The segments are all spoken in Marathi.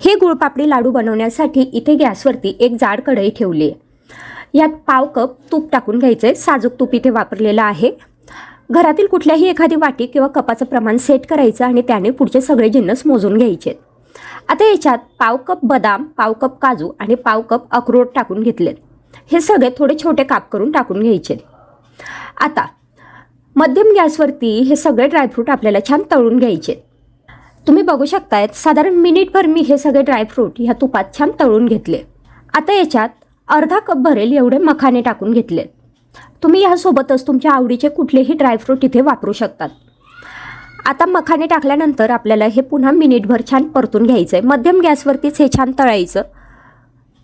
हे गुळपापडी लाडू बनवण्यासाठी इथे गॅसवरती एक जाड कढई ठेवली. आहे यात पाव कप तूप टाकून घ्यायचं. आहे साजूक तूप इथे वापरलेलं आहे. घरातील कुठल्याही एखादी वाटी किंवा कपाचं प्रमाण सेट करायचं आणि त्याने पुढचे सगळे जिन्नस मोजून घ्यायचे. आता याच्यात पाव कप बदाम पाव कप काजू आणि पाव कप अक्रोड टाकून घेतलेत हे सगळे थोडे छोटे काप करून टाकून घ्यायचे. आता मध्यम गॅसवरती हे सगळे ड्रायफ्रूट आपल्याला छान तळून घ्यायचे. तुम्ही बघू शकतायत साधारण मिनिटभर मी हे सगळे ड्रायफ्रूट ह्या तुपात छान तळून घेतले. आता याच्यात अर्धा कप भरेल एवढे मखाने टाकून घेतले. तुम्ही ह्यासोबतच तुमच्या आवडीचे कुठलेही ड्रायफ्रूट इथे वापरू शकतात. आता मखाने टाकल्यानंतर आपल्याला हे पुन्हा मिनिटभर छान परतून घ्यायचं आहे मध्यम गॅसवरतीच हे छान तळायचं.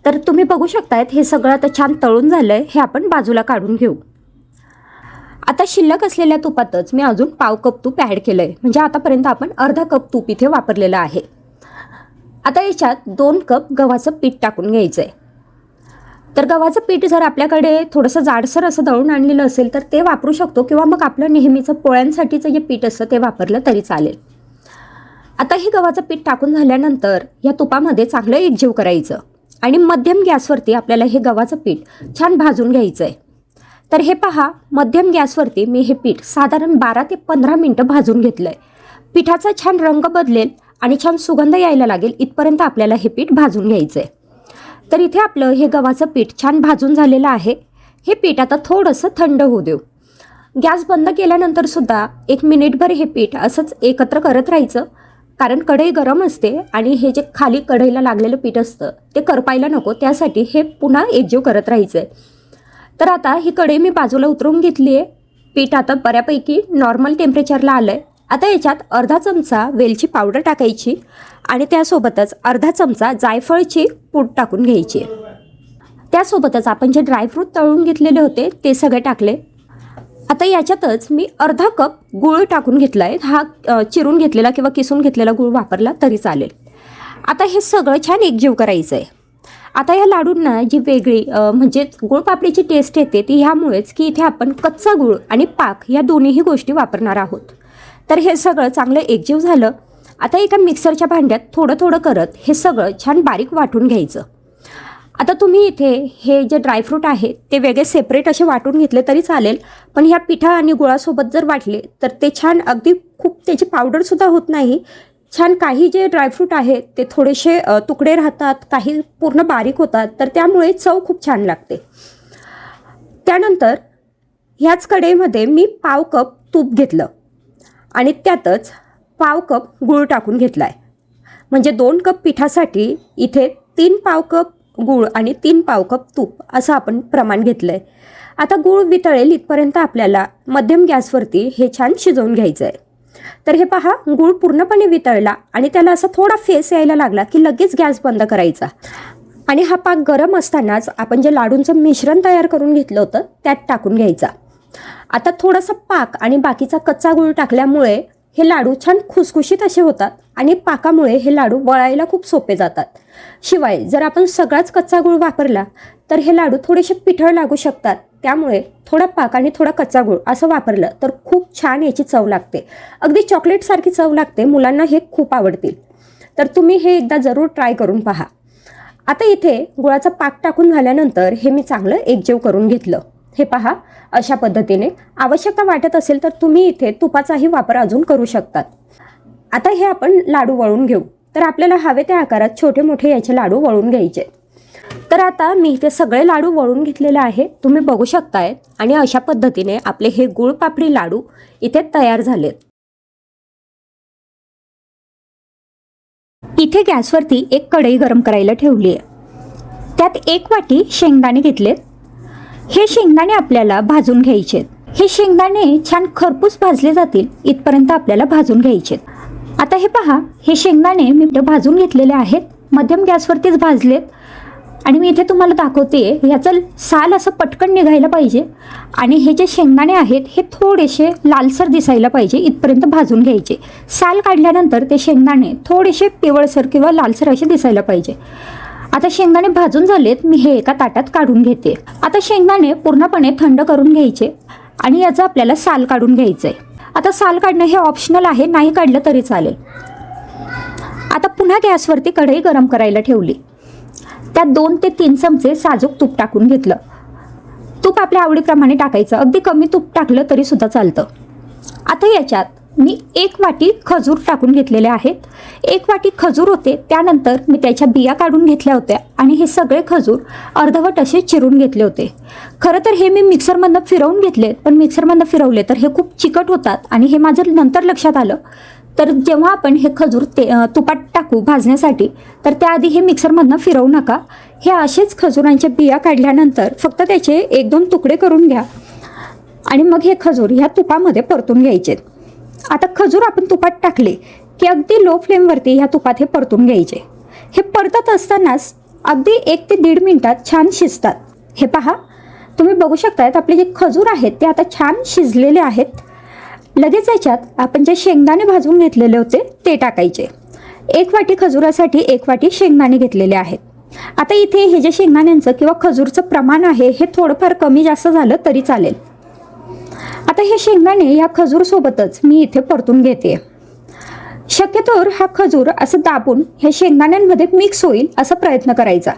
तर तुम्ही बघू शकतायत हे सगळं आता छान तळून झालं आहे हे आपण बाजूला काढून घेऊ. आता शिल्लक असलेल्या तुपातच मी अजून पाव कप तूप ॲड केलं आहे म्हणजे आतापर्यंत आपण अर्धा कप तूप इथे वापरलेलं आहे. आता याच्यात दोन कप गव्हाचं पीठ टाकून घ्यायचं आहे तर गव्हाचं पीठ जर आपल्याकडे थोडंसं जाडसर असं दळून आणलेलं असेल तर ते वापरू शकतो किंवा मग आपलं नेहमीचं पोळ्यांसाठीचं जे पीठ असतं ते वापरलं तरी चालेल. आता हे गव्हाचं पीठ टाकून झाल्यानंतर या तुपामध्ये चांगलं एकजीव करायचं आणि मध्यम गॅसवरती आपल्याला हे गव्हाचं पीठ छान भाजून घ्यायचं आहे तर हे पहा मध्यम गॅसवरती मी हे पीठ साधारण बारा ते पंधरा मिनटं भाजून घेतलं आहे पिठाचा छान रंग बदलेल आणि छान सुगंध यायला लागेल इथपर्यंत आपल्याला हे पीठ भाजून घ्यायचं आहे तर इथे आपलं हे गव्हाचं पीठ छान भाजून झालेलं आहे. हे पीठ आता थोडंसं थंड होऊ देऊ. गॅस बंद केल्यानंतर सुद्धा एक मिनिटभर हे पीठ असंच एकत्र करत राहायचं. कारण कढई गरम असते आणि हे जे खाली कढईला लागलेलं पीठ असतं ते करपायला नको. त्यासाठी हे पुन्हा एकजीव करत राहायचं आहे तर आता ही कढई मी बाजूला उतरून घेतली आहे. पीठ आता बऱ्यापैकी नॉर्मल टेम्परेचरला आलं आहे आता याच्यात अर्धा चमचा वेलची पावडर टाकायची आणि त्यासोबतच अर्धा चमचा जायफळची पूड टाकून घ्यायची त्यासोबतच आपण जे ड्रायफ्रूट तळून घेतलेले होते ते सगळे टाकले. आता याच्यातच मी अर्धा कप गूळ टाकून घेतला आहे हा चिरून घेतलेला किंवा किसून घेतलेला गूळ वापरला तरी चालेल. आता हे सगळं छान एकजीव करायचं आहे आता या लाडूंना जी वेगळी म्हणजेच गुळपापडीची टेस्ट येते ती ह्यामुळेच की इथे आपण कच्चा गूळ आणि पाक या दोन्हीही गोष्टी वापरणार आहोत. तर हे सगळं चांगलं एकजीव झालं. आता एका मिक्सरच्या भांड्यात थोडं थोडं करत हे सगळं छान बारीक वाटून घ्यायचं. आता तुम्ही इथे हे जे ड्रायफ्रूट आहे ते वेगळे सेपरेट असे वाटून घेतले तरी चालेल पण ह्या पिठा आणि गुळासोबत जर वाटले तर ते छान अगदी खूप त्याची पावडरसुद्धा होत नाही. छान काही जे ड्रायफ्रूट आहेत ते थोडेसे तुकडे राहतात काही पूर्ण बारीक होतात तर त्यामुळे चव खूप छान लागते. त्यानंतर ह्याच कडेमध्ये मी पाव कप तूप घेतलं आणि त्यातच पाव कप गूळ टाकून घेतला आहे म्हणजे दोन कप पिठासाठी इथे तीन पाव कप गूळ आणि तीन पाव कप तूप असं आपण प्रमाण घेतलं आहे आता गूळ वितळेल इथपर्यंत आपल्याला मध्यम गॅसवरती हे छान शिजवून घ्यायचं आहे तर हे पहा गूळ पूर्णपणे वितळला आणि त्याला असा थोडा फेस यायला लागला की लगेच गॅस बंद करायचा. आणि हा पाक गरम असतानाच आपण जे लाडूंचं मिश्रण तयार करून घेतलं होतं त्यात टाकून घ्यायचा. आता थोडासा पाक आणि बाकीचा कच्चा गूळ टाकल्यामुळे हे लाडू छान खुसखुशीत असे होतात आणि पाकामुळे हे लाडू वळायला खूप सोपे जातात. शिवाय जर आपण सगळाच कच्चा गूळ वापरला तर हे लाडू थोडेसे पिठळ लागू शकतात. त्यामुळे थोडा पाक आणि थोडा कच्चा गूळ असं वापरलं तर खूप छान याची चव लागते. अगदी चॉकलेटसारखी चव लागते मुलांना हे खूप आवडतील. तर तुम्ही हे एकदा जरूर ट्राय करून पहा. आता इथे गुळाचा पाक टाकून झाल्यानंतर हे मी चांगलं एकजीव करून घेतलं. हे पहा अशा पद्धतीने. आवश्यकता वाटत असेल तर तुम्ही इथे तुपाचाही वापर अजून करू शकतात. आता हे आपण लाडू वळून घेऊ. तर आपल्याला हवे त्या आकारात छोटे मोठे याचे लाडू वळून घ्यायचे. तर आता मी इथे सगळे लाडू वळून घेतलेले आहे. तुम्ही बघू शकताय. आणि अशा पद्धतीने आपले हे गुळपापडी लाडू इथे तयार झालेत. इथे गॅसवरती एक कढई गरम करायला ठेवली आहे. त्यात एक वाटी शेंगदाणे घेतलेत. हे शेंगदाणे आपल्याला भाजून घ्यायचे हे शेंगदाणे छान खरपूस भाजले जातील इथपर्यंत आपल्याला भाजून घ्यायचे आता हे पहा हे शेंगदाणे मी भाजून घेतलेले आहेत. मध्यम गॅसवरतीच भाजलेत. आणि मी इथे तुम्हाला दाखवते ह्याचं साल असं पटकन निघायला पाहिजे. आणि हे जे शेंगदाणे आहेत हे थोडेसे लालसर दिसायला पाहिजे इथपर्यंत भाजून घ्यायचे. साल काढल्यानंतर ते शेंगदाणे थोडेसे पिवळसर किंवा लालसर असे दिसायला पाहिजे. आता शेंगदाणे भाजून झालेत मी हे एका ताटात काढून घेते. आता शेंगदाणे पूर्णपणे थंड करून घ्यायचे आणि याचं आपल्याला साल काढून घ्यायचं आहे आता साल काढणं हे ऑप्शनल आहे नाही काढलं तरी चालेल. आता पुन्हा गॅसवरती कढई गरम करायला ठेवली. त्यात दोन ते तीन चमचे साजूक तूप टाकून घेतलं. तूप आपल्या आवडीप्रमाणे टाकायचं. अगदी कमी तूप टाकलं तरी सुद्धा चालतं. आता याच्यात मी एक वाटी खजूर टाकून घेतलेले आहेत. एक वाटी खजूर होते त्यानंतर मी त्याच्या बिया काढून घेतल्या होत्या आणि हे सगळे खजूर अर्धवट असे चिरून घेतले होते. खरं तर हे मी मिक्सरमधनं फिरवून घेतले पण मिक्सरमधनं फिरवले तर हे खूप चिकट होतात आणि हे माझं नंतर लक्षात आलं. तर जेव्हा आपण हे खजूर ते तुपात टाकू भाजण्यासाठी तर त्याआधी हे मिक्सरमधनं फिरवू नका. हे असेच खजुरांच्या बिया काढल्यानंतर फक्त त्याचे एक दोन तुकडे करून घ्या आणि मग हे खजूर ह्या तुपामध्ये परतून घ्यायचे. आता खजूर आपण तुपात टाकले की अगदी लो फ्लेमवरती ह्या तुपात हे परतून घ्यायचे. हे परतत असतानाच अगदी एक ते दीड मिनटात छान शिजतात. हे पहा तुम्ही बघू शकतायत आपले जे खजूर आहेत ते आता छान शिजलेले आहेत. लगेच याच्यात आपण जे शेंगदाणे भाजून घेतलेले होते ते टाकायचे. एक वाटी खजुरासाठी एक वाटी शेंगदाणे घेतलेले आहेत. आता इथे हे जे शेंगदाण्यांचं किंवा खजूरचं प्रमाण आहे हे थोडंफार कमी जास्त झालं तरी चालेल. आता हे शेंगदाणे या खजूरसोबतच मी इथे परतून घेते. शक्यतोवर हा खजूर असं दाबून हे शेंगदाण्यांमध्ये मिक्स होईल असा प्रयत्न करायचा.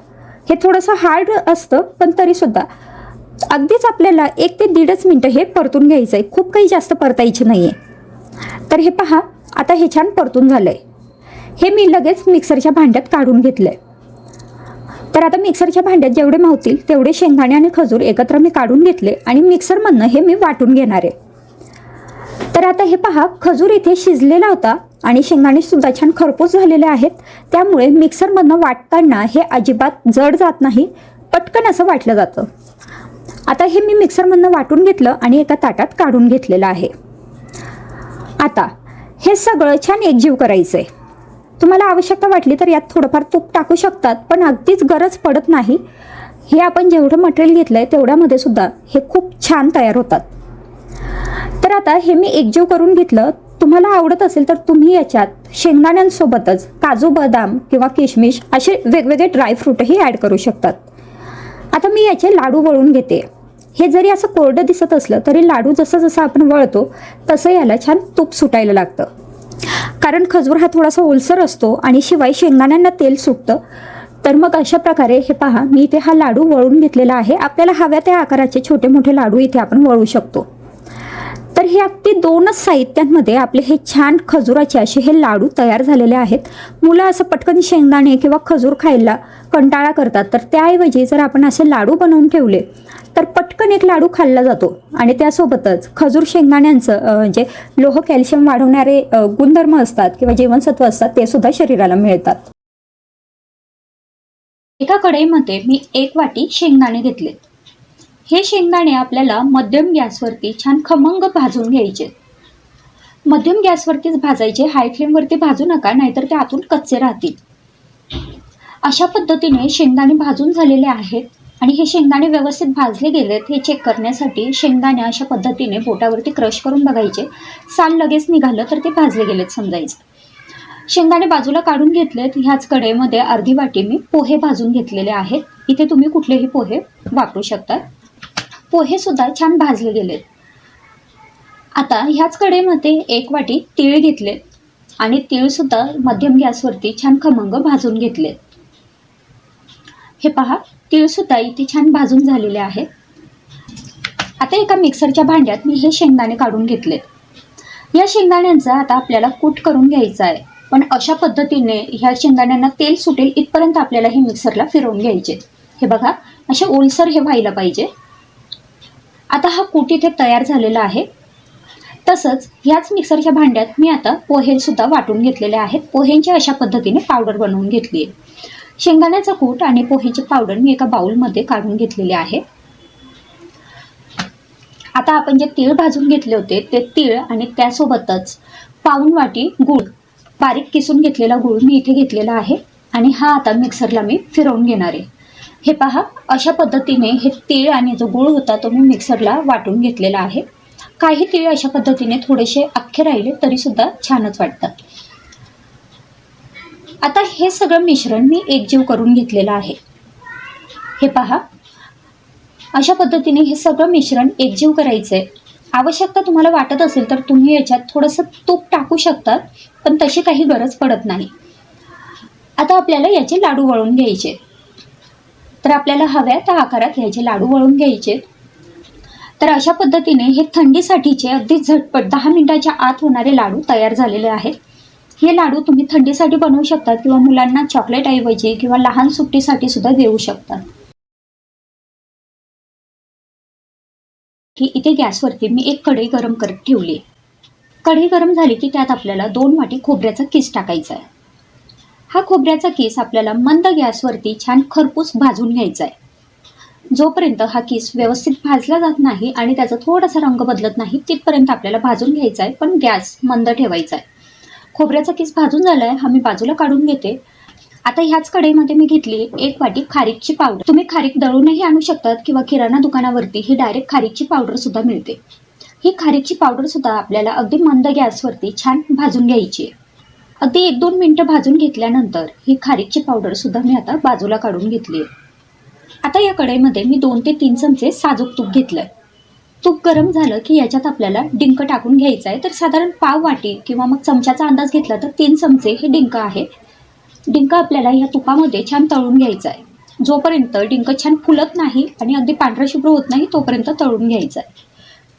हे थोडंसं हार्ड असतं पण तरीसुद्धा अगदीच आपल्याला एक ते दीडच मिनटं हे परतून घ्यायचं आहे खूप काही जास्त परतायचे नाही आहे तर हे पहा आता हे छान परतून झालं आहे हे मी लगेच मिक्सरच्या भांड्यात काढून घेतलं आहे तर आता मिक्सरच्या भांड्यात जेवढे मावतील तेवढे शेंगदाणे आणि खजूर एकत्र मी काढून घेतले आणि मिक्सरमधनं हे मी वाटून घेणार आहे. तर आता हे पहा खजूर इथे शिजलेला होता आणि शेंगदाणे सुद्धा छान खरपूस झालेले आहेत. त्यामुळे मिक्सरमधनं वाटताना हे अजिबात जड जात नाही पटकन असं वाटलं जातं. आता हे मी मिक्सरमधनं वाटून घेतलं आणि एका ताटात काढून घेतलेलं आहे. आता हे सगळं छान एकजीव करायचं आहे तुम्हाला आवश्यकता वाटली तर यात थोडंफार तूप टाकू शकतात पण अगदीच गरज पडत नाही. हे आपण जेवढं मटेरियल घेतलं आहे तेवढ्यामध्ये सुद्धा हे खूप छान तयार होतात. तर आता हे मी एकजीव करून घेतलं. तुम्हाला आवडत असेल तर तुम्ही याच्यात शेंगदाण्यांसोबतच काजू बदाम किंवा किशमिश असे वेगवेगळे ड्रायफ्रूटही ॲड करू शकतात. आता मी याचे लाडू वळून घेते. हे जरी असं कोरडं दिसत असलं तरी लाडू जसं जसं आपण वळतो तसं याला छान तूप सुटायला लागतं. कारण खजूर हा थोडासा ओलसर असतो आणि शिवाय शेंगदाण्यांना तेल सुटतं. तर मग अशा प्रकारे हे पहा मी इथे हा लाडू वळून घेतलेला आहे. आपल्याला हव्या त्या आकाराचे छोटे मोठे लाडू इथे आपण वळू शकतो. हे अगदी दोनच साहित्यांमध्ये आपले हे छान खजुराचे असे हे लाडू तयार झालेले आहेत. मुलं असं पटकन शेंगदाणे किंवा खजूर खायला कंटाळा करतात. तर त्याऐवजी जर आपण असे लाडू बनवून ठेवले तर पटकन एक लाडू खाल्ला जातो. आणि त्यासोबतच खजूर शेंगदाण्यांचं म्हणजे जे लोह कॅल्शियम वाढवणारे गुणधर्म असतात किंवा जीवनसत्व असतात ते सुद्धा शरीराला मिळतात. एका कढईमध्ये मी एक वाटी शेंगदाणे घेतले. हे शेंगदाणे आपल्याला मध्यम गॅसवरती छान खमंग भाजून घ्यायचे. मध्यम गॅसवरतीच भाजायचे हाय फ्लेमवरती भाजू नका नाहीतर ते आतून कच्चे राहतील. अशा पद्धतीने शेंगदाणे भाजून झालेले आहेत आणि हे शेंगदाणे व्यवस्थित भाजले गेलेत हे चेक करण्यासाठी शेंगदाणे अशा पद्धतीने बोटावरती क्रश करून बघायचे. साल लगेच निघालं तर ते भाजले गेलेत समजायचं. शेंगदाणे बाजूला काढून घेतलेत ह्याच कढईमध्ये अर्धी वाटी मी पोहे भाजून घेतलेले आहेत. इथे तुम्ही कुठलेही पोहे वापरू शकता. पोहे सुद्धा छान भाजले गेलेत. आता ह्याच कडेमध्ये एक वाटी तीळ घेतले आणि तीळसुद्धा मध्यम गॅसवरती छान खमंग भाजून घेतले हे पहा तीळसुद्धा इथे छान भाजून झालेले आहेत. आता एका मिक्सरच्या भांड्यात मी हे शेंगदाणे काढून घेतले या शेंगदाण्यांचा आता आपल्याला कूट करून घ्यायचा आहे पण अशा पद्धतीने ह्या शेंगदाण्यांना तेल सुटेल इथपर्यंत आपल्याला हे मिक्सरला फिरवून घ्यायचे. हे बघा असे ओलसर हे व्हायला पाहिजे. आता हा कूट इथे तयार झालेला आहे. तसंच ह्याच मिक्सरच्या भांड्यात मी आता पोहेसुद्धा वाटून घेतलेले आहेत. पोह्यांची अशा पद्धतीने पावडर बनवून घेतली आहे. शेंगदाण्याचा कूट आणि पोहेची पावडर मी एका बाउलमध्ये काढून घेतलेली आहे. आता आपण जे तीळ भाजून घेतले होते ते तीळ आणि त्यासोबतच पाऊन वाटी गूळ बारीक किसून घेतलेला गूळ मी इथे घेतलेला आहे आणि हा आता मिक्सरला मी फिरवून घेणार आहे. हे पहा अशा पद्धतीने हे तीळ आणि जो गूळ होता तो मी मिक्सरला वाटून घेतलेला आहे. काही तीळ अशा पद्धतीने थोडेसे अख्खे राहिले तरीसुद्धा छानच वाटतात. आता हे सगळं मिश्रण मी एकजीव करून घेतलेलं आहे. हे पहा अशा पद्धतीने हे सगळं मिश्रण एकजीव करायचं आहे आवश्यकता तुम्हाला वाटत असेल तर तुम्ही याच्यात थोडंसं तूप टाकू शकता पण तशी काही गरज पडत नाही. आता आपल्याला याचे लाडू वळून घ्यायचे. तर आपल्याला हव्या त्या आकारात घ्यायचे लाडू वळून घ्यायचे. तर अशा पद्धतीने हे थंडीसाठीचे अगदी झटपट दहा मिनिटाच्या आत होणारे लाडू तयार झालेले आहेत. हे लाडू तुम्ही थंडीसाठी बनवू शकता किंवा मुलांना चॉकलेट ऐवजी किंवा लहान सुट्टीसाठी सुद्धा देऊ शकता की इथे गॅसवरती मी एक कढई गरम करत ठेवली. कढई गरम झाली की त्यात आपल्याला दोन वाटी खोबऱ्याचा किस टाकायचा आहे. हा खोबऱ्याचा किस आपल्याला मंद गॅसवरती छान खरपूस भाजून घ्यायचा आहे जोपर्यंत हा किस व्यवस्थित भाजला जात नाही आणि त्याचा थोडासा रंग बदलत नाही तिथपर्यंत आपल्याला भाजून घ्यायचा आहे पण गॅस मंद ठेवायचा आहे खोबऱ्याचा किस भाजून झाला आहे हा मी बाजूला काढून घेते. आता ह्याच कढईमध्ये मी घेतली एक वाटी खारीकची पावडर. तुम्ही खारीक दळूनही आणू शकतात किंवा किराणा दुकानावरती ही डायरेक्ट खारीकची पावडर सुद्धा मिळते. ही खारीकची पावडर सुद्धा आपल्याला अगदी मंद गॅसवरती छान भाजून घ्यायची आहे अगदी एक दोन मिनटं भाजून घेतल्यानंतर ही खारीकची पावडर सुद्धा मी आता बाजूला काढून घेतली आहे. आता या कढईमध्ये मी दोन ते तीन चमचे साजूक तूप घेतलंय. तूप गरम झालं की याच्यात आपल्याला डिंक टाकून घ्यायचं आहे. तर साधारण पाव वाटी किंवा मग चमच्याचा अंदाज घेतला तर तीन चमचे हे डिंक आहे. डिंक आपल्याला या तुपामध्ये छान तळून घ्यायचं आहे. जोपर्यंत डिंक छान फुलत नाही आणि अगदी पांढरा शुभ्र होत नाही तोपर्यंत तळून घ्यायचं आहे.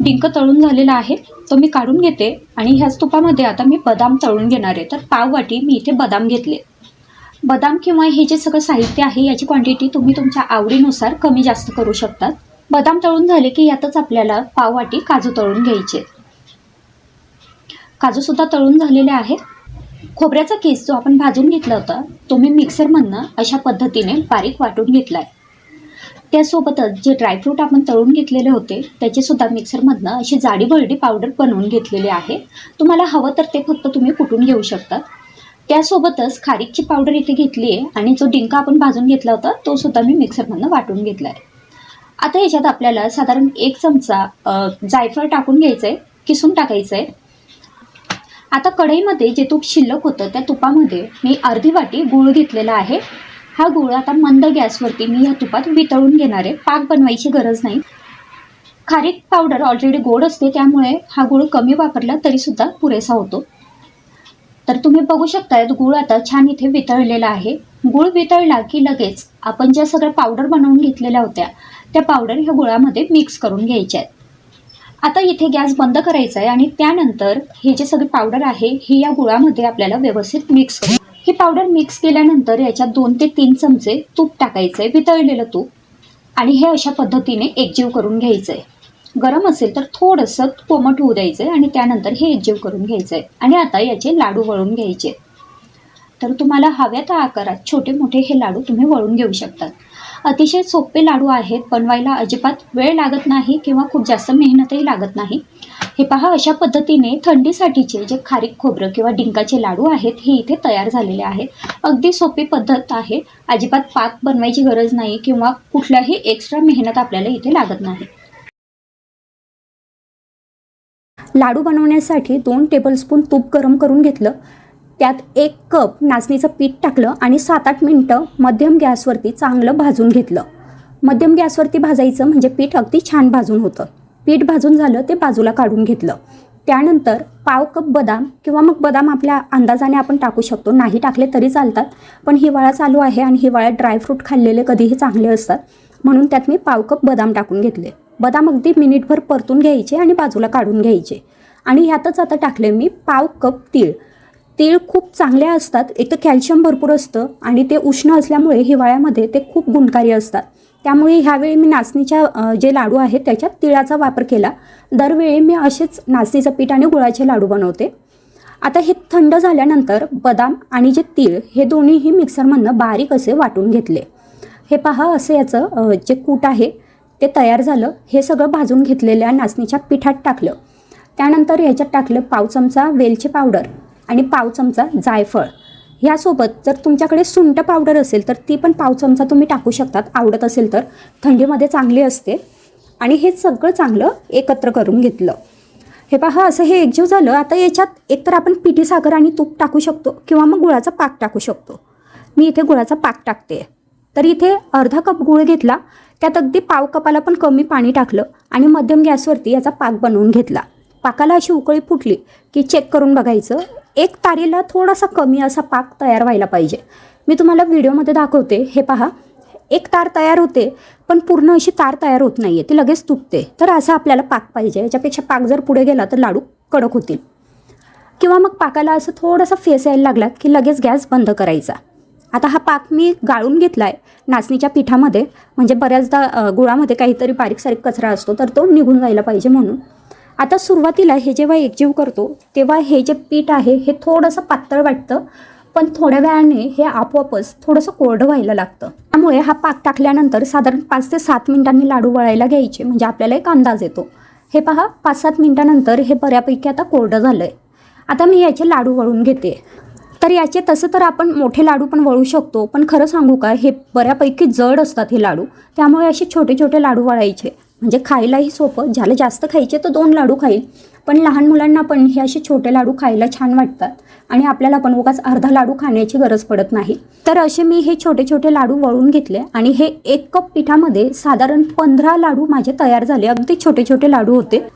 डिंक तळून झालेला आहे तो मी काढून घेते आणि ह्याच तुपामध्ये आता मी बदाम तळून घेणार आहे. तर पाव वाटी मी इथे बदाम घेतले. बदाम किंवा हे जे सगळं साहित्य आहे याची क्वांटिटी तुम्ही तुमच्या आवडीनुसार कमी जास्त करू शकतात. बदाम तळून झाले की यातच आपल्याला पाव वाटी काजू तळून घ्यायचे. काजूसुद्धा तळून झालेले आहेत. खोबऱ्याचा केस जो आपण भाजून घेतला होता तो मी मिक्सरमधनं अशा पद्धतीने बारीक वाटून घेतला आहे त्यासोबतच जे ड्रायफ्रूट आपण तळून घेतलेले होते त्याचेसुद्धा मिक्सरमधनं अशी जाडी भरडी पावडर बनवून घेतलेली आहे. तुम्हाला हवं तर ते फक्त तुम्ही कुटून घेऊ शकता. त्यासोबतच खारीकची पावडर इथे घेतली आहे आणि जो डिंका आपण भाजून घेतला होता तो सुद्धा मी मिक्सरमधनं वाटून घेतला आहे आता याच्यात आपल्याला साधारण एक चमचा जायफळ टाकून घ्यायचं आहे किसून टाकायचं आहे आता कढईमध्ये जे तूप शिल्लक होतं त्या तुपामध्ये मी अर्धी वाटी गूळ घेतलेला आहे. हा गूळ आता मंद गॅसवरती मी या तुपात वितळून घेणार आहे. पाक बनवायची गरज नाही. खारीक पावडर ऑलरेडी गोड असते त्यामुळे हा गूळ कमी वापरला तरीसुद्धा पुरेसा होतो. तर तुम्ही बघू शकताय गूळ आता छान इथे वितळलेला आहे. गूळ वितळला की लगेच आपण ज्या सगळ्या पावडर बनवून घेतलेल्या होत्या त्या पावडर ह्या गुळामध्ये मिक्स करून घ्यायच्या आहेत. आता इथे गॅस बंद करायचा आहे आणि त्यानंतर हे जे सगळे पावडर आहे हे या गुळामध्ये आपल्याला व्यवस्थित मिक्स करू ही पावडर मिक्स केल्यानंतर याच्यात दोन ते तीन चमचे तूप टाकायचं आहे वितळलेलं तूप. आणि हे अशा पद्धतीने एकजीव करून घ्यायचं आहे गरम असेल तर थोडंसं कोमट होऊ द्यायचं आहे आणि त्यानंतर हे एकजीव करून घ्यायचं आहे आणि आता याचे लाडू वळून घ्यायचे. तर तुम्हाला हव्या त्या आकारात छोटे मोठे हे लाडू तुम्ही वळून घेऊ शकतात अतिशय सोपे लाडू आहेत बनवायला अजिबात वेळ लागत नाही किंवा खूप जास्त मेहनतही लागत नाही. हे पहा अशा पद्धतीने थंडीसाठीचे जे खारीक खोबरं किंवा डिंकाचे लाडू आहेत हे इथे तयार झालेले आहेत. अगदी सोपी पद्धत आहे. अजिबात पाक बनवायची गरज नाही किंवा कुठल्याही एक्स्ट्रा मेहनत आपल्याला इथे लागत नाही. लाडू बनवण्यासाठी दोन टेबलस्पून तूप गरम करून घेतलं. त्यात एक कप नाचणीचं पीठ टाकलं आणि सात आठ मिनटं मध्यम गॅसवरती चांगलं भाजून घेतलं. मध्यम गॅसवरती भाजायचं म्हणजे पीठ अगदी छान भाजून होतं. पीठ भाजून झालं ते बाजूला काढून घेतलं. त्यानंतर पाव कप बदाम किंवा मग बदाम आपल्या अंदाजाने आपण टाकू शकतो. नाही टाकले तरी चालतात पण हिवाळा चालू आहे आणि हिवाळ्यात ड्रायफ्रूट खाल्लेले कधीही चांगले असतात. म्हणून त्यात मी पाव कप बदाम टाकून घेतले. बदाम अगदी मिनिटभर परतून घ्यायचे आणि बाजूला काढून घ्यायचे. आणि ह्यातच आता टाकले मी पाव कप तीळ. तीळ खूप चांगले असतात एक तर कॅल्शियम भरपूर असतं आणि ते उष्ण असल्यामुळे हिवाळ्यामध्ये ते खूप गुणकारी असतात. त्यामुळे ह्यावेळी मी नाचणीच्या जे लाडू आहेत त्याच्यात तिळाचा वापर केला. दरवेळी मी असेच नाचणीचं पीठ आणि गुळाचे लाडू बनवते. आता हे थंड झाल्यानंतर बदाम आणि जे तीळ हे दोन्हीही मिक्सरमधनं बारीक असे वाटून घेतले. हे पहा असं याचं जे कूट आहे ते तयार झालं. हे सगळं भाजून घेतलेल्या नाचणीच्या पिठात टाकलं. त्यानंतर ह्याच्यात टाकलं पाव चमचा वेलची पावडर आणि पाव चमचा जायफळ. ह्यासोबत जर तुमच्याकडे सुंठ पावडर असेल तर ती पण पाव चमचा तुम्ही टाकू शकतात. आवडत असेल तर. थंडीमध्ये चांगली असते. आणि हे सगळं चांगलं एकत्र करून घेतलं. हे पहा असं हे एकजीव झालं. आता याच्यात एकतर आपण पिठी साखर आणि तूप टाकू शकतो किंवा मग गुळाचा पाक टाकू शकतो. मी इथे गुळाचा पाक टाकते. तर इथे अर्धा कप गुळ घेतला. त्यात अगदी पाव कपाला पण कमी पाणी टाकलं आणि मध्यम गॅसवरती याचा पाक बनवून घेतला. पाकाला अशी उकळी फुटली की चेक करून बघायचं. एक तारीला थोडासा कमी असा पाक तयार व्हायला पाहिजे. मी तुम्हाला व्हिडिओमध्ये दाखवते हे पहा. एक तार तयार होते पण पूर्ण अशी तार तयार होत नाही आहे ती लगेच तुटते. तर असं आपल्याला पाक पाहिजे याच्यापेक्षा पाक जर पुढे गेला तर लाडू कडक होतील. किंवा मग पाकाला असं थोडासा फेस यायला लागला की लगेच गॅस बंद करायचा. आता हा पाक मी गाळून घेतला आहे नाचणीच्या पिठामध्ये म्हणजे बऱ्याचदा गुळामध्ये काहीतरी बारीक सारीक कचरा असतो तर तो निघून जायला पाहिजे म्हणून. आता सुरुवातीला हे जेव्हा एकजीव करतो तेव्हा हे जे पीठ आहे हे थोडंसं पातळ वाटतं पण थोड्या वेळाने हे आपोआपच थोडंसं कोरडं व्हायला लागतं. त्यामुळे हा पाक टाकल्यानंतर साधारण पाच ते सात मिनिटांनी लाडू वळायला घ्यायचे म्हणजे आपल्याला एक अंदाज येतो. हे पहा पाच सात मिनिटानंतर हे बऱ्यापैकी आता कोरडं झालं आहे आता मी याचे लाडू वळून घेते. तर याचे तसं तर आपण मोठे लाडू पण वळू शकतो पण खरं सांगू का हे बऱ्यापैकी जड असतात हे लाडू. त्यामुळे असे छोटे छोटे लाडू वळायचे. म्हणजे खायलाही सोपं. ज्याला जास्त खायचे तर दोन लाडू खाईल. पण लहान मुलांना पण हे असे छोटे लाडू खायला छान वाटतात. आणि आपल्याला पण उगाच अर्धा लाडू खाण्याची गरज पडत नाही. तर असे मी हे छोटे छोटे लाडू वळून घेतले आणि हे एक कप पिठामध्ये साधारण पंधरा लाडू माझे तयार झाले. अगदी छोटे छोटे लाडू होते.